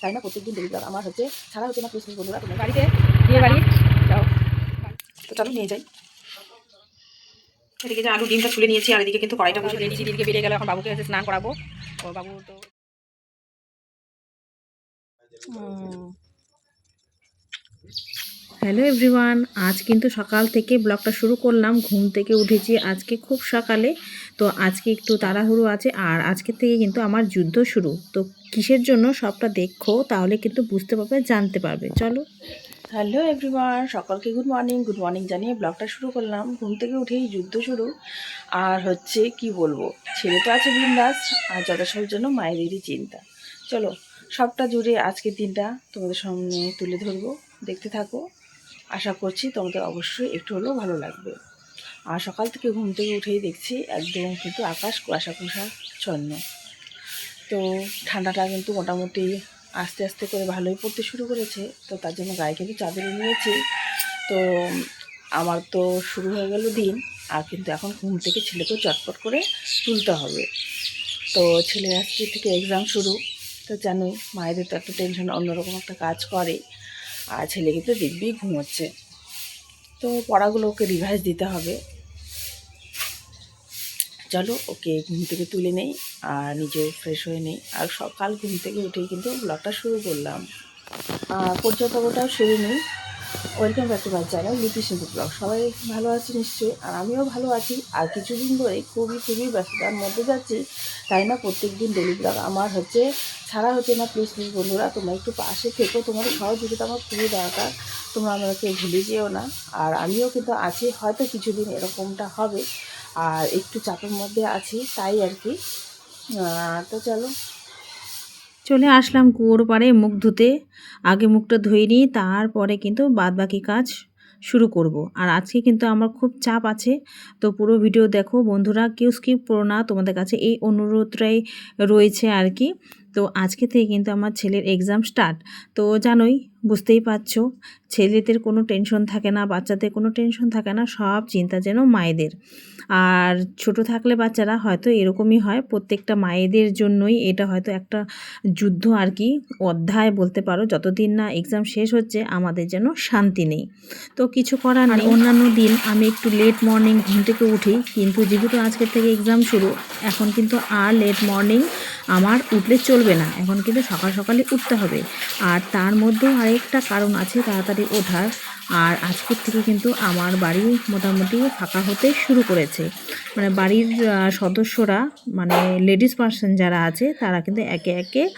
তাই না? প্রত্যেকদিন ডেলি ব্লগ। আমার হচ্ছে ছাড়া হচ্ছে না প্লিজ বন্ধুরা, তোমার বাড়িতে বিয়ে বাড়ি যাও। তো চলো নিয়ে যাই। এদিকে যে আলু ডিমটা ছুলে নিয়েছি, আর এদিকে কিন্তু কড়াইটা বসে দিয়েছি। দিদিকে বেরিয়ে গেল, এখন বাবুকে হচ্ছে স্নান করাবো। ও বাবু তো হ্যালো এভরিওয়ান আজ কিন্তু সকাল থেকে ব্লগটা শুরু করলাম। ঘুম থেকে উঠেছি আজকে খুব সকালে। তো আজকে একটু তাড়াহুড়ো আছে আর আজকে থেকে কিন্তু আমার যুদ্ধ শুরু। তো কিসের জন্য সবটা দেখো, তাহলে কিন্তু বুঝতে পারবে, জানতে পারবে। চলো। হ্যালো এভরিওয়ান সকলকে গুড মর্নিং গুড মর্নিং জানিয়ে ব্লগটা শুরু করলাম। ঘুম থেকে উঠেই যুদ্ধ শুরু। আর হচ্ছে কি বলব? ছেলে তো আছে বিন্দাস, আর যথাসবের জন্য মায়েদেরই চিন্তা। চলো, সবটা জুড়ে আজকের দিনটা তোমাদের সামনে তুলে ধরবো। দেখতে থাকো। আশা করছি তোমাদের অবশ্যই একটু হলেও ভালো লাগবে। আর সকাল থেকে ঘুম থেকে উঠেই দেখছি একদম কিন্তু আকাশ কুয়াশা কুয়াশা ছন্ন। তো ঠান্ডাটা কিন্তু মোটামুটি আস্তে আস্তে করে ভালোই পড়তে শুরু করেছে। তো তার জন্য গায়ে কিন্তু চাদর নিয়েছি তো আমার তো শুরু হয়ে গেল দিন, আর কিন্তু এখন ঘুম থেকে ছেলেকেও চটপট করে তুলতে হবে। তো ছেলে আজকে থেকে এক্সাম শুরু। তো জানোই, মায়েদের তো একটা টেনশন অন্যরকম একটা কাজ করে। আর ছেলে কিন্তু দেখবেই ঘুমোচ্ছে। তো পড়াগুলো ওকে রিভাইজ দিতে হবে। চলো ওকে ঘুম থেকে তুলে নেই আর নিজেও ফ্রেশ হয়ে নেই। আর সকাল ঘুম থেকে উঠেই কিন্তু ব্লগটা শুরু করলাম। পর্যটকটাও শুরু নেই। Welcome back to my channel Sindhu blog. সবাই ভালো আছে নিশ্চয়ই? আর আমিও ভালো আছি। আর কিছুদিন ধরে খুবই খুবই ব্যস্ততার মধ্যে যাচ্ছি। তাই না প্রত্যেক দিন ডেলি ব্লগ আমার হচ্ছে, ছাড়া হচ্ছে না। প্লিজ প্লিজ বন্ধুরা, তোমরা একটু পাশে থেকো। তোমাদের সহযোগিতা আমার খুবই দরকার। তোমরা আমাকে ভুলে যেও না। আর আমিও কিন্তু আছি, হয়তো কিছুদিন এরকমটা হবে। আর একটু চাপের মধ্যে আছি, তাই আর কি। তো চলো চলে আসলাম কুয়োর পাড়ে মুখ ধুতে। আগে মুখটা ধুয়ে নিই, তারপরে কিন্তু বাদ বাকি কাজ শুরু করব। আর আজকে কিন্তু আমার খুব চাপ আছে। তো পুরো ভিডিও দেখো। বন্ধুরা, কেউ স্কিপ করো না। তোমাদের কাছে এই অনুরোধটাই রয়েছে আর কি। তো আজকে থেকে কিন্তু আমার ছেলের এক্সাম স্টার্ট তো জানোই, বুঝতেই পারছ, ছেলেদের কোনো টেনশন থাকে না, বাচ্চাদের কোনো টেনশন থাকে না, সব চিন্তা যেন মায়েদের। আর ছোট থাকলে বাচ্চারা হয়তো এরকমই হয়, প্রত্যেকটা মায়েদের জন্যই এটা হয়তো একটা যুদ্ধ আর কি, অধ্যায় বলতে পারো। যতদিন না এক্সাম শেষ হচ্ছে, আমাদের যেন শান্তি নেই। তো কিছু করার নেই। অন্যান্য দিন আমি একটু লেট মর্নিং ঘুম থেকে উঠি, কিন্তু যেহেতু আজকের থেকে এক্সাম শুরু, এখন কিন্তু আর লেট মর্নিং আমার উঠলে চলবে না। এখন কিন্তু সকাল সকালে উঠতে হবে। আর তার মধ্যেও আরেকটা কারণ আছে তাড়াতাড়ি ওঠার। আর আজকের থেকে কিন্তু আমার বাড়ি মোটামুটি ফাঁকা হতে শুরু করেছে। মানে বাড়ির সদস্যরা মানে লেডিস পার্সন যারা আছে, তারা কিন্তু একে একে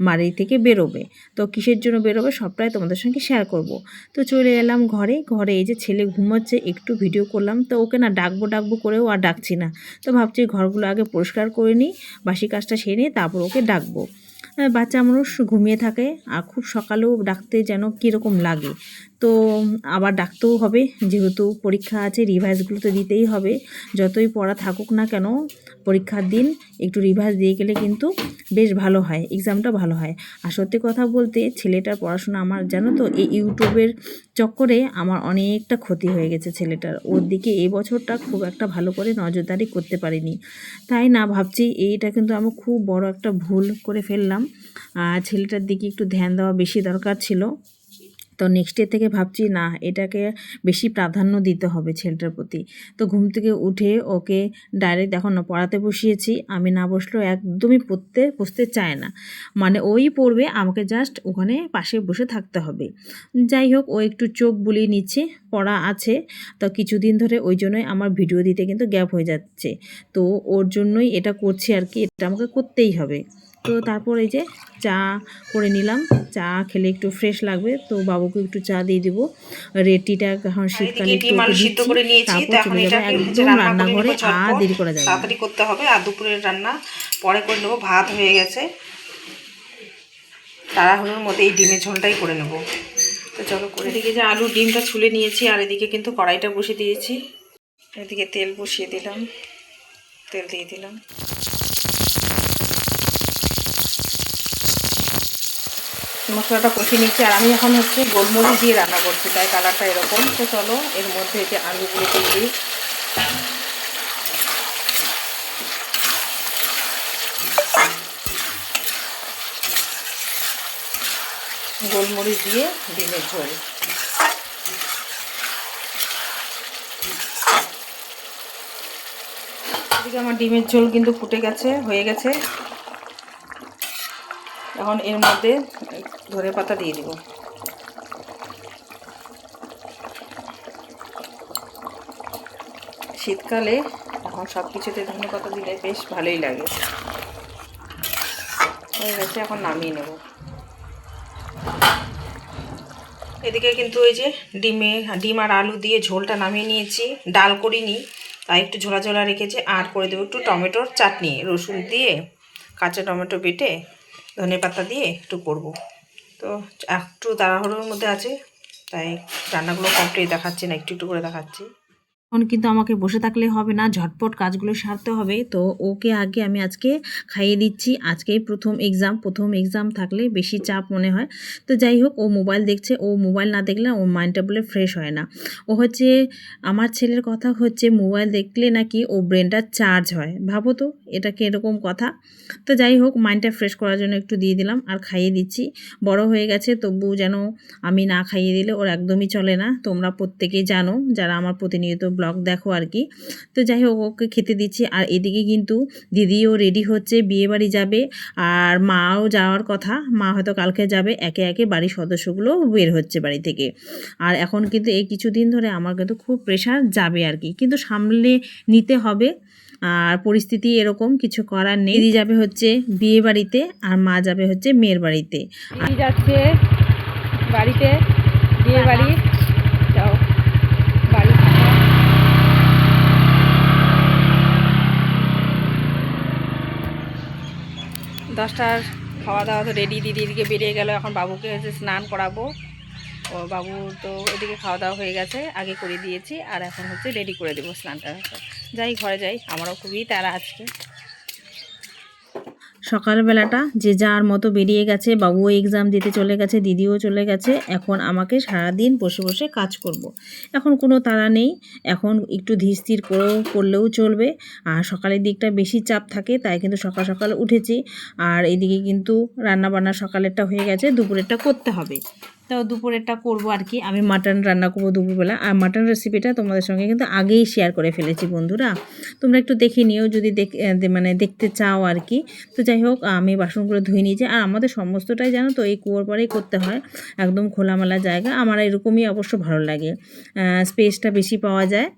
বাড়ি থেকে বেরোবে। তো কিসের জন্য বেরোবে সবটাই তোমাদের সঙ্গে শেয়ার করব। তো চলে এলাম ঘরে। ঘরে এই যে ছেলে ঘুমোচ্ছে, একটু ভিডিও করলাম। তো ওকে না ডাকবো ডাকবো করেও আর ডাকছি না। তো ভাবছি ঘরগুলো আগে পরিষ্কার করে নিই, বাসি কাজটা সেরে তারপর ওকে ডাকবো। বাচ্চা মানুষ ঘুমিয়ে থাকে আর খুব সকালেও ডাকতে যেন কীরকম লাগে। তো আবার ডাকতেও হবে, যেহেতু পরীক্ষা আছে রিভাইজগুলো তো দিতেই হবে। যতই পড়া থাকুক না কেন, পরীক্ষার দিন একটু রিভাইজ দিয়ে গেলে কিন্তু বেশ ভালো হয় এক্সামটা ভালো হয়। আর সত্যি কথা বলতে, ছেলেটার পড়াশোনা আমার, জানো তো, এই ইউটিউবের চক্করে আমার অনেকটা ক্ষতি হয়ে গেছে ছেলেটার। ওর দিকে এই বছরটা খুব একটা ভালো করে নজরদারি করতে পারিনি। তাই না, ভাবছি এইটা কিন্তু আমি খুব বড় একটা ভুল করে ফেললাম। ছেলেটার দিকে একটু ধ্যান দেওয়া বেশি দরকার ছিল। তো নেক্সট ডে থেকে ভাবছি, না, এটাকে বেশি প্রাধান্য দিতে হবে ছেলেটার প্রতি। তো ঘুম থেকে উঠে ওকে ডাইরেক্ট এখন পড়াতে বসিয়েছি। আমি না বসলেও একদমই পড়তে, বসতে চায় না। মানে ওই পড়বে, আমাকে জাস্ট ওখানে পাশে বসে থাকতে হবে। যাই হোক, ও একটু চোখ বুলিয়ে নিচ্ছে, পড়া আছে। তো কিছুদিন ধরে ওই জন্যই আমার ভিডিও দিতে কিন্তু গ্যাপ হয়ে যাচ্ছে। তো ওর জন্যই এটা করছি আর কি, এটা আমাকে করতেই হবে। তো তারপর এই যে চা করে নিলাম। চা খেলে একটু ফ্রেশ লাগবে। তো বাবুকে একটু চা দিয়ে দিব। রেটিটা এখন শীতকালে নিয়েছি। তো তারপর এখন চলে যাব একদম রান্না করে রান্নাঘরে আর দেরি করা যাবে। তাড়াতাড়ি করতে হবে। আর দুপুরের রান্না পরে করে নেব। ভাত হয়ে গেছে। তাড়াহুড়োর মধ্যে এই ডিমের ঝোলটাই করে নেব। তো চলো করে এদিকে যে আলু ডিমটা ছুলে নিয়েছি আর এদিকে কিন্তু কড়াইটা বসিয়ে দিয়েছি। এদিকে তেল বসিয়ে দিলাম। তেল দিয়ে দিলাম। মশলাটা কষিয়ে নিচ্ছি। আর আমি এখন হচ্ছে গোলমরিচ দিয়ে রান্না করছি, তাই কালারটা এরকম। তো চলো, এর মধ্যে যে আলুগুলো দিয়ে গোলমরিচ দিয়ে ডিমের ঝোল। এদিকে আমার ডিমের ঝোল কিন্তু ফুটে গেছে, হয়ে গেছে। এখন এর মধ্যে ধরে পাতা দিয়ে দিব। শীতকালে এখন সব কিছুতে ধনে পাতা দিলে বেশ ভালোই লাগে। হয়ে গেছে, এখন নামিয়ে নেব। এদিকে কিন্তু ওই যে ডিমে, ডিম আর আলু দিয়ে ঝোলটা নামিয়ে নিয়েছি। ডাল করিনি, তাই একটু ঝোলা ঝোলা রেখেছি। আর করে দেবো একটু টমেটোর চাটনি, রসুন দিয়ে কাঁচা টমেটো বেটে ধনে পাতা দিয়ে একটু করব। তো একটু তাড়াহুড়োর মধ্যে আছে, তাই রান্নাগুলো কমপ্লিট দেখাচ্ছি না, একটু একটু করে দেখাচ্ছি। এখন কিন্তু আমাকে বসে থাকলে হবে না, ঝটপট কাজগুলো সারতে হবে। তো ওকে আগে আমি আজকে খাইয়ে দিচ্ছি। আজকেই প্রথম এক্সাম প্রথম এক্সাম থাকলে বেশি চাপ মনে হয়। তো যাই হোক, ও মোবাইল দেখছে। ও মোবাইল না দেখলে ওর মাইন্ডটা বলে ফ্রেশ হয় না। ও হচ্ছে, আমার ছেলের কথা হচ্ছে মোবাইল দেখলে নাকি ও ব্রেনটা চার্জ হয়। ভাবো তো, এটা কীরকম কথা? তো যাই হোক মাইন্ডটা ফ্রেশ করার জন্য একটু দিয়ে দিলাম আর খাইয়ে দিচ্ছি। বড় হয়ে গেছে তবু যেন আমি না খাইয়ে দিলে ওর একদমই চলে না। তোমরা প্রত্যেকেই জানো, যারা আমার প্রতিনিয়ত ব্লগ দেখো আর কি। তো যাই হোক, ওকে খেতে দিচ্ছি। আর এদিকে কিন্তু দিদিও রেডি হচ্ছে বিয়ে বাড়ি যাবে। আর মাও যাওয়ার কথা, মা হয়তো কালকে যাবে। একে একে বাড়ির সদস্যগুলো বের হচ্ছে বাড়ি থেকে। আর এখন কিন্তু এই কিছুদিন ধরে আমার কিন্তু খুব প্রেশার যাবে আর কি। কিন্তু সামলে নিতে হবে। আর পরিস্থিতি এরকম, কিছু করার নেই। দিদি যাবে হচ্ছে বিয়ে বাড়িতে আর মা যাবে হচ্ছে মেয়ের বাড়িতে। যাচ্ছে বাড়িতে বিয়ে বাড়ি যাও বাড়ি দশটার খাওয়া দাওয়া তো রেডি দিদি এদিকে বেরিয়ে গেল, এখন বাবুকে হচ্ছে স্নান করাবো। ও বাবু তো এদিকে খাওয়া দাওয়া হয়ে গেছে, আগে করে দিয়েছি, আর এখন হচ্ছে রেডি করে দেবো স্নানটা। যাই ঘরে যাই, আমারও খুবই তারা আজকে। সকালবেলাটা যে যার মতো বেরিয়ে গেছে, বাবুও এক্সাম দিতে চলে গেছে, দিদিও চলে গেছে, এখন আমাকে সারাদিন বসে বসে কাজ করব। এখন কোনো তাড়া নেই, এখন একটু ধীর করেও করলেও চলবে। আর সকালের দিকটা বেশি চাপ থাকে, তাই কিন্তু সকাল সকাল উঠেছি। আর এদিকে কিন্তু রান্না বান্না সকালেরটা হয়ে গেছে, দুপুরেরটা করতে হবে। তো দুপুরেরটা করব আর কি। আমি মাটন রান্না করব দুপুরবেলা। আর মাটন রেসিপিটা তোমাদের সঙ্গে কিন্তু আগেই শেয়ার করে ফেলেছি বন্ধুরা। তোমরা একটু দেখে নিও যদি দেখ মানে দেখতে চাও আর কি। তো যাই হোক, আমি বাসনগুলো ধুয়ে নিয়েছি। আর আমাদের সমস্তটাই জানো তো, এই কুয়োর পরেই করতে হয়। একদম খোলামেলা জায়গা। আমার এরকমই অবশ্য ভালো লাগে। স্পেসটা বেশি পাওয়া যায়।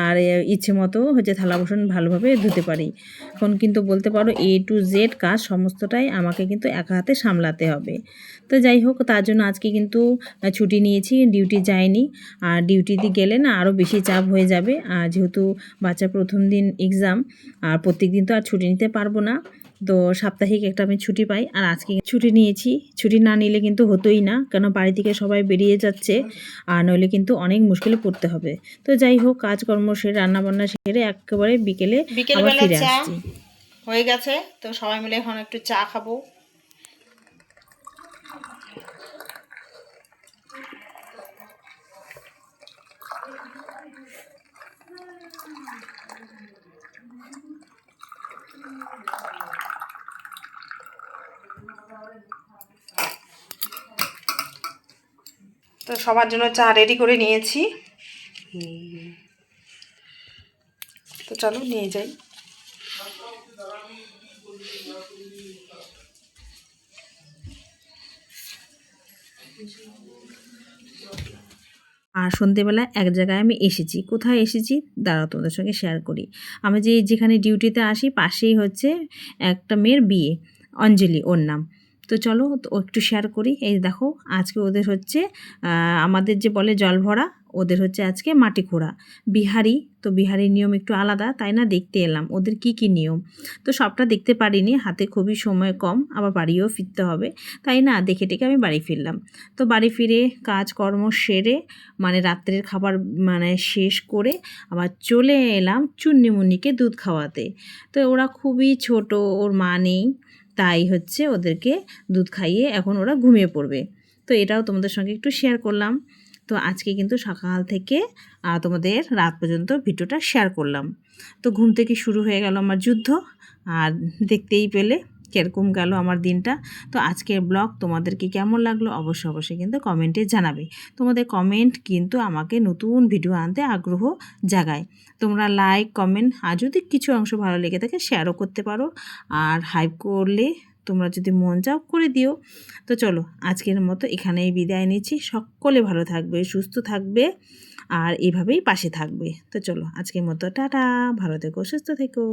আর ইচ্ছে মতো হচ্ছে থালা বাসন ভালোভাবে ধুতে পারি। এখন কিন্তু বলতে পারো এ টু জেড কাজ সমস্তটাই আমাকে কিন্তু একা হাতে সামলাতে হবে। তো যাই হোক, তার জন্য আজকে কিন্তু আহ, ছুটি নিয়েছি ডিউটি যায়নি আর ডিউটিতে গেলে না আরও বেশি চাপ হয়ে যাবে। আর যেহেতু বাচ্চার প্রথম দিন এক্সাম আর প্রত্যেক দিন তো আর ছুটি নিতে পারব না তো সাপ্তাহিক একটা আমি ছুটি পাই। আর আজকে ছুটি নিয়েছি ছুটি না নিলে কিন্তু হতোই না কেন বাড়ি থেকে সবাই বেরিয়ে যাচ্ছে আর নইলে কিন্তু অনেক মুশকিলে পড়তে হবে। তো যাই হোক কাজকর্ম সেরে রান্নাবান্না সেরে একেবারে বিকেলে আবার ফিরে আসছি। হয়ে গেছে তো সবাই মিলে এখন একটু চা খাব। তো সবার জন্য চা রেডি করে নিয়েছি। তো চলো নিয়ে যাই। আর সন্ধেবেলা এক জায়গায় আমি এসেছি। কোথায় এসেছি? দাঁড়াও, তোমাদের সঙ্গে শেয়ার করি। আমি যে যেখানে ডিউটিতে আসি, পাশেই হচ্ছে একটা মেয়ের বিয়ে, অঞ্জলি, ওর নাম। তো চলো একটু শেয়ার করি। এই দেখো, আজকে ওদের হচ্ছে আমাদের যে বলে জল ভরা, ওদের হচ্ছে আজকে মাটি খোঁড়া। বিহারি, তো বিহারির নিয়ম একটু আলাদা, তাই না? দেখতে এলাম। ওদের কি কি নিয়ম? তো সবটা দেখতে পারিনি, হাতে খুবই সময় কম, আবার বাড়িও ফিরতে হবে। তাই না? দেখে টেকে আমি বাড়ি ফিরলাম। তো বাড়ি ফিরে কাজকর্ম সেরে মানে রাত্রের খাবার মানে শেষ করে আবার চলে এলাম চুন্নিমুন্নিকে দুধ খাওয়াতে। তো ওরা খুবই ছোট, ওর মা নেই। তাই হচ্ছে ওদেরকে দুধ খাইয়ে এখন ওরা ঘুমিয়ে পড়বে। তো এটাও তোমাদের সঙ্গে একটু শেয়ার করলাম। তো আজকে কিন্তু সকাল থেকে তোমাদের রাত পর্যন্ত ভিডিওটা শেয়ার করলাম। তো ঘুম থেকে শুরু হয়ে গেল আমার যুদ্ধ। আর দেখতেই পেলে কীরকম গেল আমার দিনটা? তো আজকের ব্লগ তোমাদেরকে কেমন লাগল অবশ্যই অবশ্যই কিন্তু কমেন্টে জানাবে। তোমাদের কমেন্ট কিন্তু আমাকে নতুন ভিডিও আনতে আগ্রহ জাগায়। তোমরা লাইক কমেন্ট আর যদি কিছু অংশ ভালো লেগে থাকে শেয়ারও করতে পারো। আর হাইপ করলে তোমরা যদি মন চাও করে দিও। তো চলো আজকের মতো এখানেই বিদায় নিচ্ছি। সকলে ভালো থাকবে, সুস্থ থাকবে, আর এভাবেই পাশে থাকবে। তো চলো আজকের মতো টাটা। ভালো থেকো, সুস্থ থেকো।